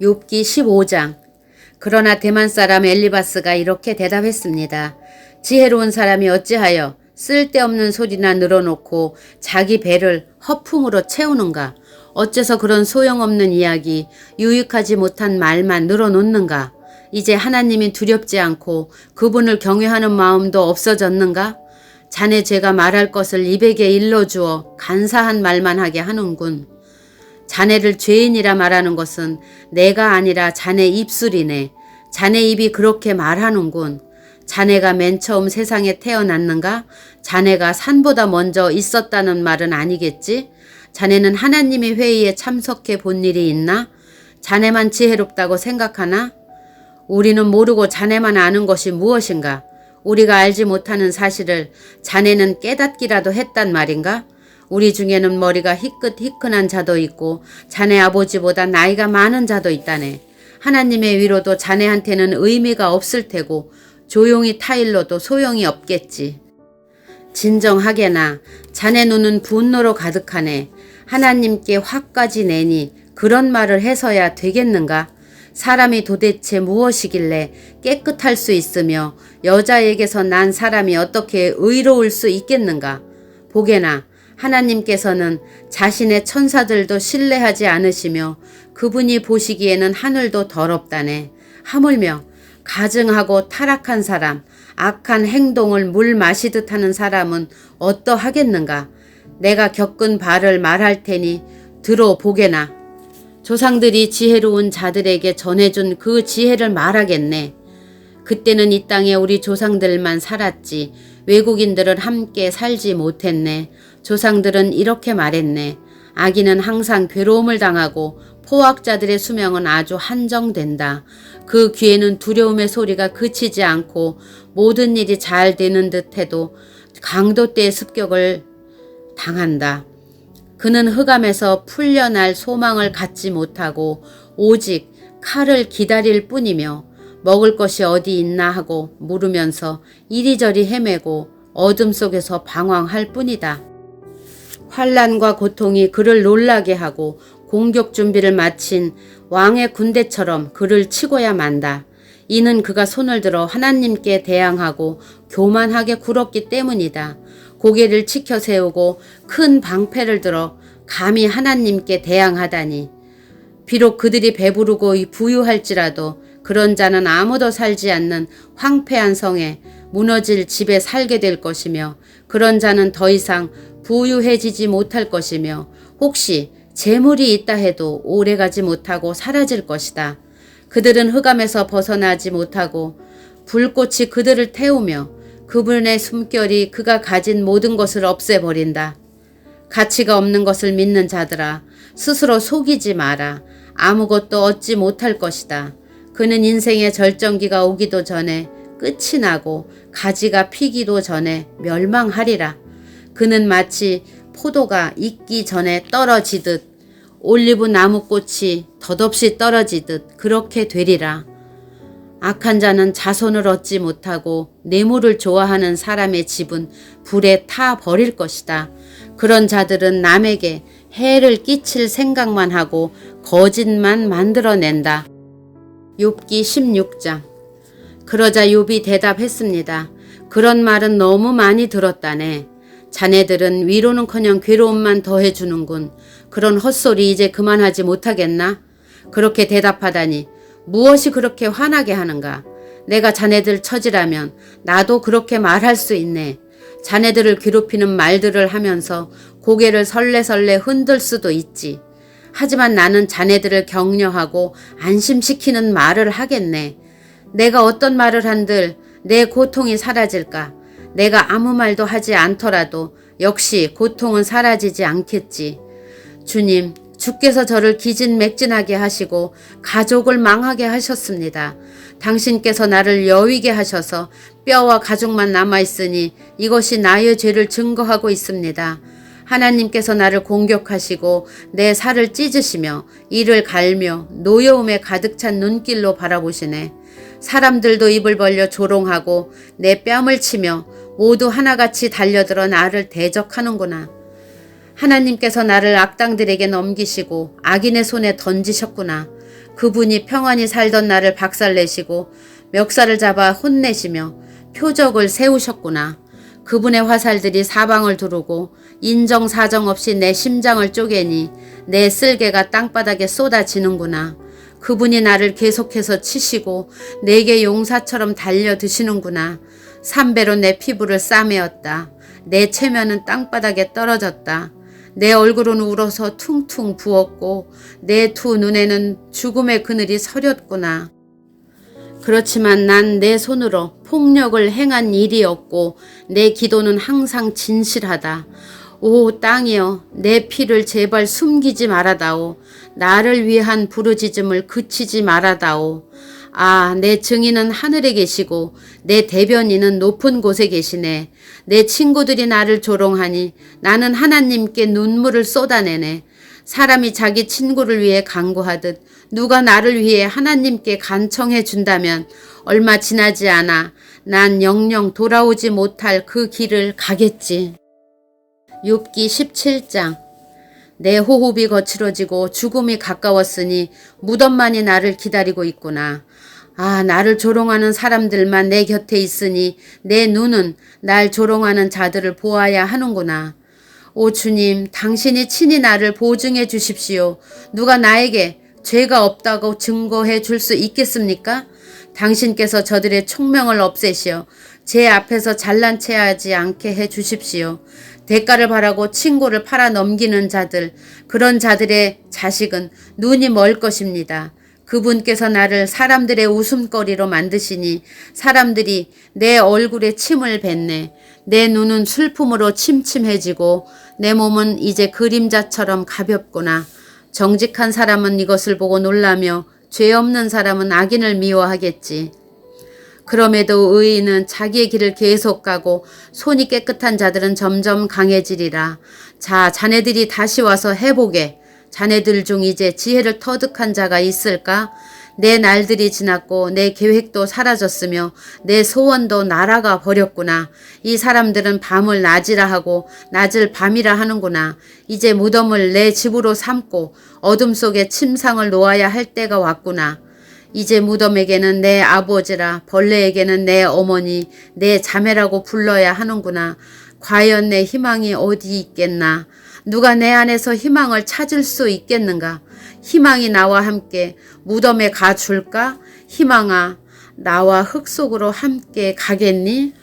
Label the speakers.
Speaker 1: 욥기 15장 그러나 대만 사람 엘리바스가 이렇게 대답했습니다. 지혜로운 사람이 어찌하여 쓸데없는 소리나 늘어놓고 자기 배를 허풍으로 채우는가? 어째서 그런 소용없는 이야기, 유익하지 못한 말만 늘어놓는가? 이제 하나님이 두렵지 않고 그분을 경외하는 마음도 없어졌는가? 자네 제가 말할 것을 입에게 일러주어 간사한 말만 하게 하는군. 자네를 죄인이라 말하는 것은 내가 아니라 자네 입술이네. 자네 입이 그렇게 말하는군. 자네가 맨 처음 세상에 태어났는가? 자네가 산보다 먼저 있었다는 말은 아니겠지? 자네는 하나님의 회의에 참석해 본 일이 있나? 자네만 지혜롭다고 생각하나? 우리는 모르고 자네만 아는 것이 무엇인가? 우리가 알지 못하는 사실을 자네는 깨닫기라도 했단 말인가? 우리 중에는 머리가 희끗희끗한 자도 있고 자네 아버지보다 나이가 많은 자도 있다네. 하나님의 위로도 자네한테는 의미가 없을 테고 조용히 타일러도 소용이 없겠지. 진정하게나 자네 눈은 분노로 가득하네. 하나님께 화까지 내니 그런 말을 해서야 되겠는가? 사람이 도대체 무엇이길래 깨끗할 수 있으며 여자에게서 난 사람이 어떻게 의로울 수 있겠는가? 보게나 하나님께서는 자신의 천사들도 신뢰하지 않으시며 그분이 보시기에는 하늘도 더럽다네. 하물며 가증하고 타락한 사람, 악한 행동을 물 마시듯 하는 사람은 어떠하겠는가? 내가 겪은 바를 말할 테니 들어보게나. 조상들이 지혜로운 자들에게 전해준 그 지혜를 말하겠네. 그때는 이 땅에 우리 조상들만 살았지 외국인들은 함께 살지 못했네. 조상들은 이렇게 말했네. 아기는 항상 괴로움을 당하고 포악자들의 수명은 아주 한정된다. 그 귀에는 두려움의 소리가 그치지 않고 모든 일이 잘 되는 듯해도 강도 때의 습격을 당한다. 그는 흑암에서 풀려날 소망을 갖지 못하고 오직 칼을 기다릴 뿐이며 먹을 것이 어디 있나 하고 물으면서 이리저리 헤매고 어둠 속에서 방황할 뿐이다. 환란과 고통이 그를 놀라게 하고 공격 준비를 마친 왕의 군대처럼 그를 치고야 만다. 이는 그가 손을 들어 하나님께 대항하고 교만하게 굴었기 때문이다. 고개를 치켜 세우고 큰 방패를 들어 감히 하나님께 대항하다니. 비록 그들이 배부르고 부유할지라도 그런 자는 아무도 살지 않는 황폐한 성에 무너질 집에 살게 될 것이며 그런 자는 더 이상 부유해지지 못할 것이며 혹시 재물이 있다 해도 오래가지 못하고 사라질 것이다. 그들은 흑암에서 벗어나지 못하고 불꽃이 그들을 태우며 그분의 숨결이 그가 가진 모든 것을 없애버린다. 가치가 없는 것을 믿는 자들아 스스로 속이지 마라. 아무것도 얻지 못할 것이다. 그는 인생의 절정기가 오기도 전에 끝이 나고 가지가 피기도 전에 멸망하리라. 그는 마치 포도가 익기 전에 떨어지듯 올리브 나무꽃이 덧없이 떨어지듯 그렇게 되리라. 악한 자는 자손을 얻지 못하고 뇌물을 좋아하는 사람의 집은 불에 타 버릴 것이다. 그런 자들은 남에게 해를 끼칠 생각만 하고 거짓만 만들어낸다. 욥기 16장 그러자 욥이 대답했습니다. 그런 말은 너무 많이 들었다네. 자네들은 위로는커녕 괴로움만 더해주는군. 그런 헛소리 이제 그만하지 못하겠나? 그렇게 대답하다니 무엇이 그렇게 화나게 하는가? 내가 자네들 처지라면 나도 그렇게 말할 수 있네. 자네들을 괴롭히는 말들을 하면서 고개를 설레설레 흔들 수도 있지. 하지만 나는 자네들을 격려하고 안심시키는 말을 하겠네. 내가 어떤 말을 한들 내 고통이 사라질까? 내가 아무 말도 하지 않더라도 역시 고통은 사라지지 않겠지. 주님, 주께서 저를 기진맥진하게 하시고 가족을 망하게 하셨습니다. 당신께서 나를 여위게 하셔서 뼈와 가죽만 남아있으니 이것이 나의 죄를 증거하고 있습니다. 하나님께서 나를 공격하시고 내 살을 찢으시며 이를 갈며 노여움에 가득 찬 눈길로 바라보시네. 사람들도 입을 벌려 조롱하고 내 뺨을 치며 모두 하나같이 달려들어 나를 대적하는구나. 하나님께서 나를 악당들에게 넘기시고 악인의 손에 던지셨구나. 그분이 평안히 살던 나를 박살내시고 멱살을 잡아 혼내시며 표적을 세우셨구나. 그분의 화살들이 사방을 두르고 인정사정 없이 내 심장을 쪼개니 내 쓸개가 땅바닥에 쏟아지는구나. 그분이 나를 계속해서 치시고 내게 용사처럼 달려드시는구나. 삼배로 내 피부를 싸매었다. 내 체면은 땅바닥에 떨어졌다. 내 얼굴은 울어서 퉁퉁 부었고 내 두 눈에는 죽음의 그늘이 서렸구나. 그렇지만 난 내 손으로 폭력을 행한 일이 없고 내 기도는 항상 진실하다. 오 땅이여 내 피를 제발 숨기지 말아다오. 나를 위한 부르짖음을 그치지 말아다오. 아, 내 증인은 하늘에 계시고 내 대변인은 높은 곳에 계시네. 내 친구들이 나를 조롱하니 나는 하나님께 눈물을 쏟아내네. 사람이 자기 친구를 위해 간구하듯 누가 나를 위해 하나님께 간청해 준다면 얼마 지나지 않아 난 영영 돌아오지 못할 그 길을 가겠지. 욥기 17장 내 호흡이 거칠어지고 죽음이 가까웠으니 무덤만이 나를 기다리고 있구나. 아, 나를 조롱하는 사람들만 내 곁에 있으니 내 눈은 날 조롱하는 자들을 보아야 하는구나. 오 주님, 당신이 친히 나를 보증해 주십시오. 누가 나에게 죄가 없다고 증거해 줄 수 있겠습니까? 당신께서 저들의 총명을 없애시어 제 앞에서 잘난 체하지 않게 해 주십시오. 대가를 바라고 친구를 팔아 넘기는 자들, 그런 자들의 자식은 눈이 멀 것입니다. 그분께서 나를 사람들의 웃음거리로 만드시니 사람들이 내 얼굴에 침을 뱉네. 내 눈은 슬픔으로 침침해지고 내 몸은 이제 그림자처럼 가볍구나. 정직한 사람은 이것을 보고 놀라며 죄 없는 사람은 악인을 미워하겠지. 그럼에도 의인은 자기의 길을 계속 가고 손이 깨끗한 자들은 점점 강해지리라. 자, 자네들이 다시 와서 해보게. 자네들 중 이제 지혜를 터득한 자가 있을까? 내 날들이 지났고 내 계획도 사라졌으며 내 소원도 날아가 버렸구나. 이 사람들은 밤을 낮이라 하고 낮을 밤이라 하는구나. 이제 무덤을 내 집으로 삼고 어둠 속에 침상을 놓아야 할 때가 왔구나. 이제 무덤에게는 내 아버지라 벌레에게는 내 어머니 내 자매라고 불러야 하는구나. 과연 내 희망이 어디 있겠나? 누가 내 안에서 희망을 찾을 수 있겠는가? 희망이 나와 함께 무덤에 가 줄까? 희망아, 나와 흙 속으로 함께 가겠니?